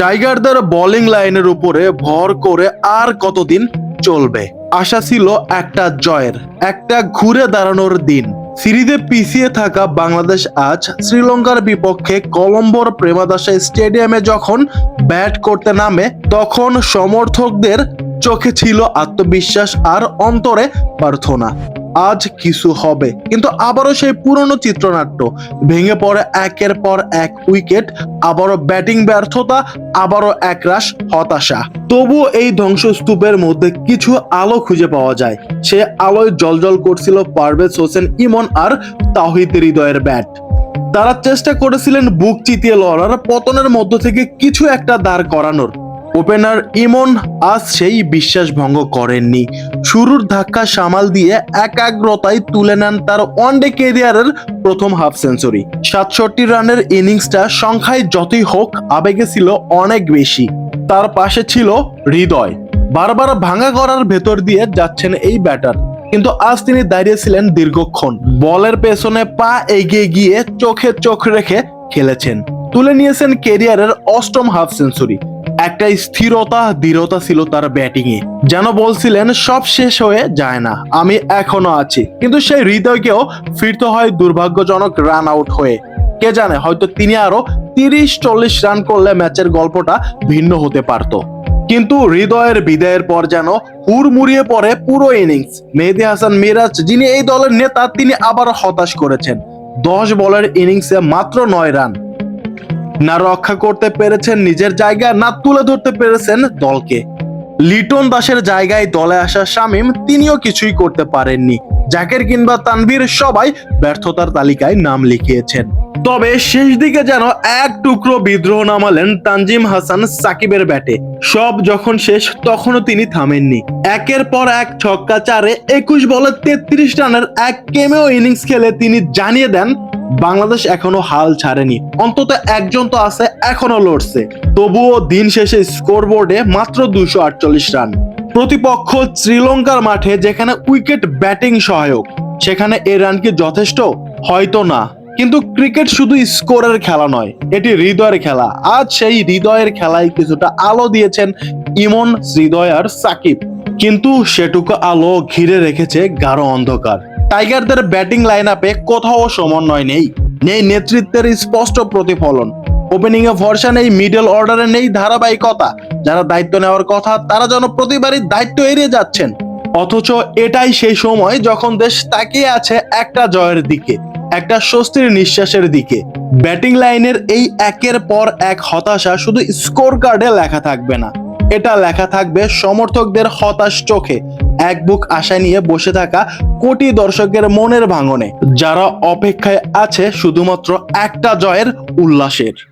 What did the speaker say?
টাইগারদের বোলিং লাইনের উপরে ভর করে আর কতদিন চলবে? আশা ছিল একটা জয়ের, একটা ঘুরে দাঁড়ানোর দিন। সিরিজে পিছিয়ে থাকা বাংলাদেশ আজ শ্রীলঙ্কার বিপক্ষে কলম্বোর প্রেমাদাসা স্টেডিয়ামে যখন ব্যাট করতে নামে, তখন সমর্থকদের চোখে ছিল আত্মবিশ্বাস আর অন্তরে প্রার্থনা। আজ কিছু হবে। কিন্তু আবারও সেই পুরনো চিত্রনাট্য। ভেঙে পড়ে একের পর এক উইকেট, আবারও ব্যাটিং ব্যর্থতা, আবারও একরাশ হতাশা। তবু এই ধ্বংসস্তূপের মধ্যে কিছু আলো খুঁজে পাওয়া যায়। সে আলোয় জলজল করছিল পারভেজ হোসেন, ইমন আর তাহিদ হৃদয়ের ব্যাট। তারা চেষ্টা করেছিলেন বুক চিতিয়ে লড়ার, পতনের মধ্য থেকে কিছু একটা দাঁড় করানোর। ওপেনার ইমন আজ সেই বিশ্বাস ভঙ্গ করেননি। শুরুর ধাক্কা সামাল দিয়ে একাগ্রতায় তুলে নেন তার ওয়ানডে কেরিয়ারের প্রথম হাফ সেঞ্চুরি সাতষট্টি রানের ইনিংসটা সংখ্যায় যতই হোক, আবেগে ছিল অনেক বেশি। তার পাশে ছিল হৃদয়। বারবার ভাঙা করার ভেতর দিয়ে যাচ্ছেন এই ব্যাটার কিন্তু আজ তিনি দাঁড়িয়েছিলেন দীর্ঘক্ষণ। বলের পেছনে পা এগিয়ে গিয়ে চোখে চোখ রেখে খেলেছেন। তুলে নিয়েছেন কেরিয়ারের অষ্টম হাফ সেঞ্চুরি একটা স্থিরতা, দৃঢ়তা ছিল তার ব্যাটিং এ যেন বলছিলেন, সব শেষ হয়ে যায় না, আমি এখনও আছি। কিন্তু সেই হৃদয়কেও ফিরতে হয় দুর্ভাগ্যজনক রান আউট হয়ে। কে জানে, হয়তো তিনি আরও তিরিশ চল্লিশ রান করলে ম্যাচের গল্পটা ভিন্ন হতে পারতো। কিন্তু হৃদয়ের বিদায়ের পর যেন হুড়মুড়িয়ে পড়ে পুরো ইনিংস। মেহেদি হাসান মিরাজ, যিনি এই দলের নেতা, তিনি আবার হতাশ করেছেন। দশ বলের ইনিংসে মাত্র নয় রান। না রক্ষা করতে পেরেছেন নিজের জায়গা, না তুলে ধরতে পেরেছেন দলকে। লিটন দাসের জায়গায় দলে আসা শামিম তিনিও কিছুই করতে পারেননি। জাকের কিংবা তানভীর সবাই ব্যর্থতার তালিকায় নাম লিখিয়েছেন। তবে শেষ দিকে যেন এক টুকরো বিদ্রোহ নামালেন তানজিম হাসান সাকিবের ব্যাটে। সব যখন শেষ, তখনও তিনি থামেননি। একের পর এক ছক্কা চারে একুশ বলে তেত্রিশ রানের এক কেমেও ইনিংস খেলে তিনি জানিয়ে দেন বাংলাদেশ এখনও হাল ছাড়েনি। অন্তত একজন তো আছে, এখনও লড়ছে। তবুও দিন শেষে স্কোরবোর্ডে মাত্র দুশো আটচল্লিশ রান প্রতিপক্ষ শ্রীলঙ্কার মাঠে যেখানে উইকেট ব্যাটিং সহায়ক, সেখানে এ রান কি যথেষ্ট? হয়তো না। কিন্তু ক্রিকেট শুধু স্কোরের খেলা নয়, এটি হৃদয়ের খেলা। আজ সেই হৃদয়ের খেলায় কিছুটা আলো দিয়েছেন ইমন হৃদয় আর সাকিব। কিন্তু সেটুকু আলো ঘিরে রেখেছে গাঢ় অন্ধকার। টাইগারদের ব্যাটিং লাইন আপে কোথাও সমন্বয় নেই। নেই নেতৃত্বের স্পষ্ট প্রতিফলন। ওপেনিং এ ভরসা নেই মিডল অর্ডারে নেই ধারাবাহিকতা। যারা দায়িত্ব নেওয়ার কথা, তারা যেন প্রতিবারই দায়িত্ব এড়িয়ে যাচ্ছেন। অথচ এটাই সেই সময় যখন দেশ তাকিয়ে আছে একটা জয়ের দিকে, একটা স্বস্তির নিঃশ্বাসের দিকে। ব্যাটিং লাইনের এই একের পর এক হতাশা শুধু স্কোর কার্ডে লেখা থাকবে না। এটা লেখা থাকবে সমর্থকদের হতাশ চোখে। এক বুক আশায় নিয়ে বসে থাকা কোটি দর্শকের মনের ভাঙনে, যারা অপেক্ষায় আছে শুধুমাত্র একটা জয়ের উল্লাসের।